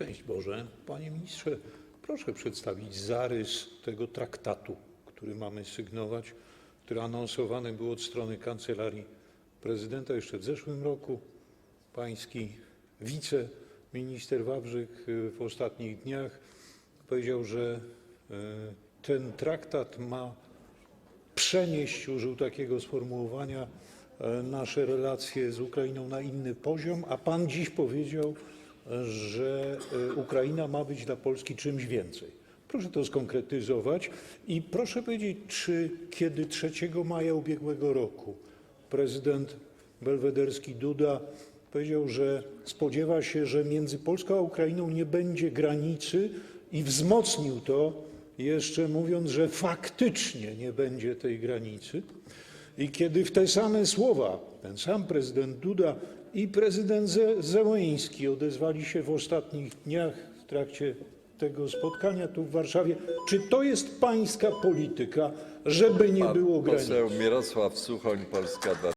Szczęść Boże. Panie ministrze, proszę przedstawić zarys tego traktatu, który mamy sygnować, który anonsowany był od strony Kancelarii Prezydenta jeszcze w zeszłym roku. Pański wiceminister Wawrzyk y, w ostatnich dniach powiedział, że y, ten traktat ma przenieść, użył takiego sformułowania, e, nasze relacje z Ukrainą na inny poziom, a pan dziś powiedział, że e, Ukraina ma być dla Polski czymś więcej. Proszę to skonkretyzować i proszę powiedzieć, czy kiedy 3 maja ubiegłego roku prezydent belwederski Duda powiedział, że spodziewa się, że między Polską a Ukrainą nie będzie granicy i wzmocnił to jeszcze mówiąc, że faktycznie nie będzie tej granicy. I kiedy w te same słowa ten sam prezydent Duda i prezydent Ze- Zełeński odezwali się w ostatnich dniach w trakcie tego spotkania tu w Warszawie, czy to jest pańska polityka, żeby nie było granicy? Poseł Mirosław Suchoń, Polska